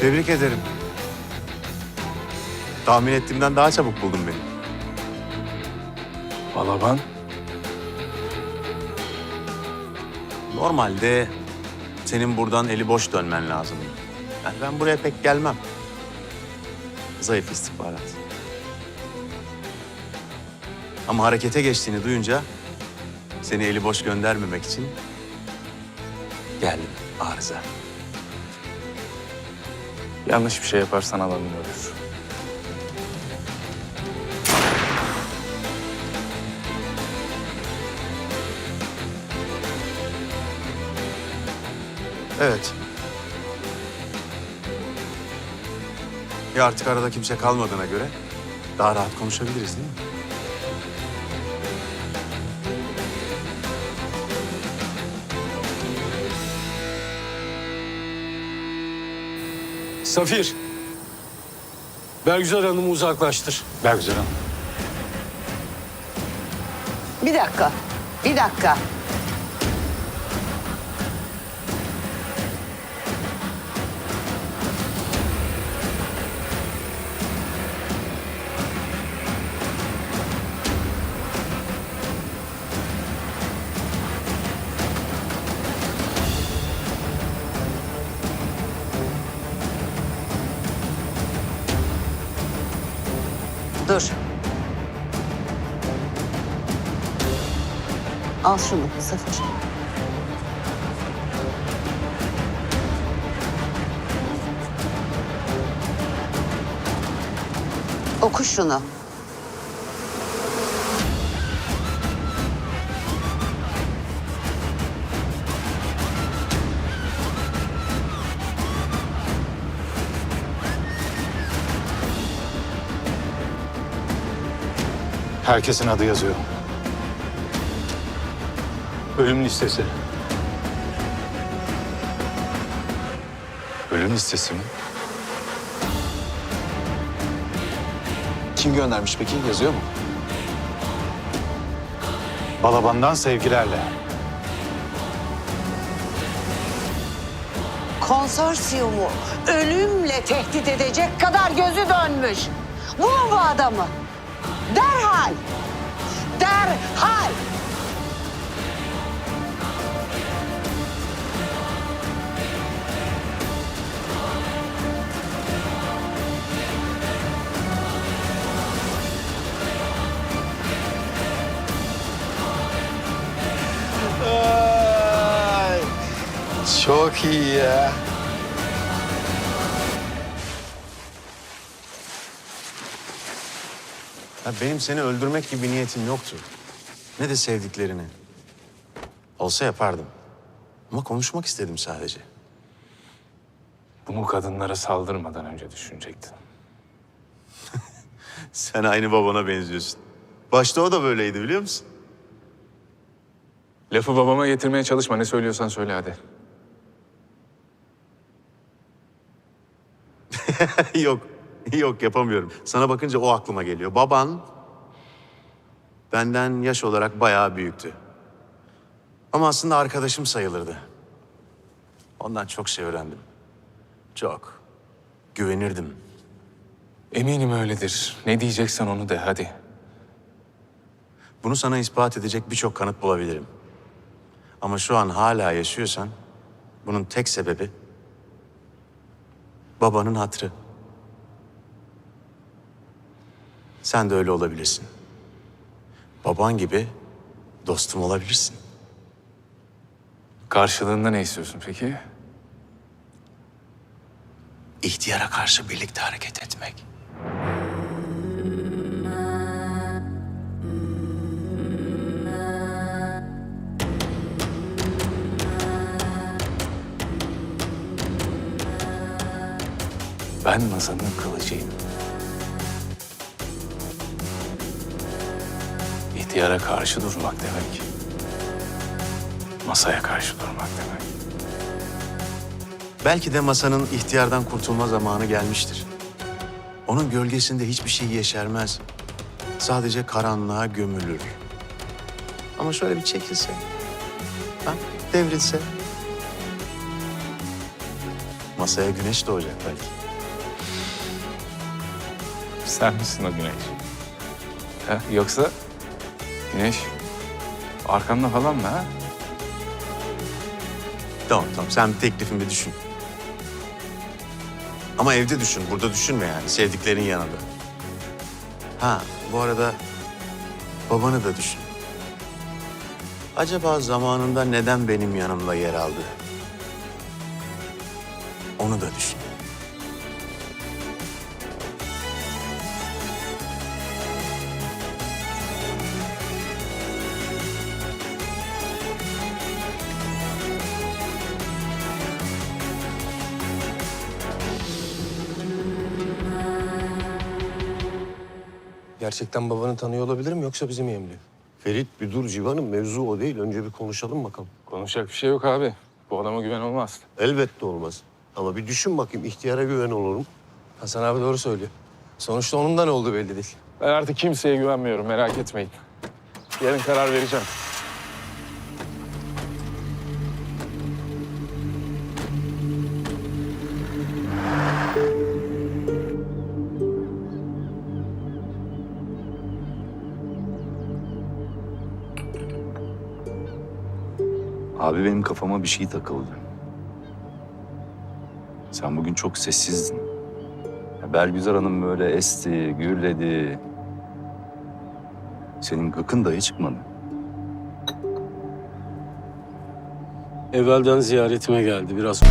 Tebrik ederim. Tahmin ettiğimden daha çabuk buldun beni. Balaban. Normalde senin buradan eli boş dönmen lazım. Yani ben buraya pek gelmem. Zayıf istihbarat. Ama harekete geçtiğini duyunca seni eli boş göndermemek için geldim arıza. Yanlış bir şey yaparsan alanın ölür. Evet. Ya artık arada kimse kalmadığına göre daha rahat konuşabiliriz değil mi? Safir. Bergüzar Hanım'ı uzaklaştır. Bergüzar Hanım. Bir dakika. Bir dakika. Dur. Al şunu Zafer. Oku şunu. Herkesin adı yazıyor. Ölüm listesi. Ölüm listesi mi? Kim göndermiş peki? Yazıyor mu? Balaban'dan sevgilerle. Konsorsiyumu ölümle tehdit edecek kadar gözü dönmüş. Bulun bu adamı. Derhal. Derhal. Çok iyi ya. Ya benim seni öldürmek gibi bir niyetim yoktu. Ne de sevdiklerini. Olsa yapardım. Ama konuşmak istedim sadece. Bunu kadınlara saldırmadan önce düşünecektin. Sen aynı babana benziyorsun. Başta o da böyleydi biliyor musun? Lafı babama getirmeye çalışma. Ne söylüyorsan söyle hadi. yok, yok yapamıyorum. Sana bakınca o aklıma geliyor. Baban benden yaş olarak bayağı büyüktü. Ama aslında arkadaşım sayılırdı. Ondan çok şey öğrendim. Çok. Güvenirdim. Eminim öyledir. Ne diyeceksen onu de hadi. Bunu sana ispat edecek birçok kanıt bulabilirim. Ama şu an hala yaşıyorsan bunun tek sebebi babanın hatrı. Sen de öyle olabilirsin. Baban gibi dostum olabilirsin. Karşılığında ne istiyorsun peki? İhtiyara karşı birlikte hareket etmek. Ben masanın kılıcıyım. İhtiyara karşı durmak demek. Masaya karşı durmak demek. Belki de masanın ihtiyardan kurtulma zamanı gelmiştir. Onun gölgesinde hiçbir şey yeşermez. Sadece karanlığa gömülür. Ama şöyle bir çekilse, ha, devrilse. Masaya güneş doğacak belki. Sen misin o güneş? Ha? Yoksa güneş arkanda falan mı ha? Tamam tamam sen bir teklifimi düşün. Ama evde düşün, burada düşünme yani sevdiklerin yanında. Ha bu arada babanı da düşün. Acaba zamanında neden benim yanımda yer aldı? Onu da düşün. Gerçekten babanı tanıyor olabilirim yoksa bizi mi yemliyor? Ferit bir dur civanım mevzu o değil. Önce bir konuşalım bakalım. Konuşacak bir şey yok abi. Bu adama güven olmaz. Elbette olmaz. Ama bir düşün bakayım ihtiyara güven olurum. Hasan abi doğru söylüyor. Sonuçta onun da ne olduğu belli değil. Ben artık kimseye güvenmiyorum merak etmeyin. Yarın karar vereceğim. Abi benim kafama bir şey takıldı. Sen bugün çok sessizdin. Ya Bergüzar Hanım böyle esti, gürledi. Senin gıkın dahi çıkmadı. Evvelden ziyaretime geldi. Biraz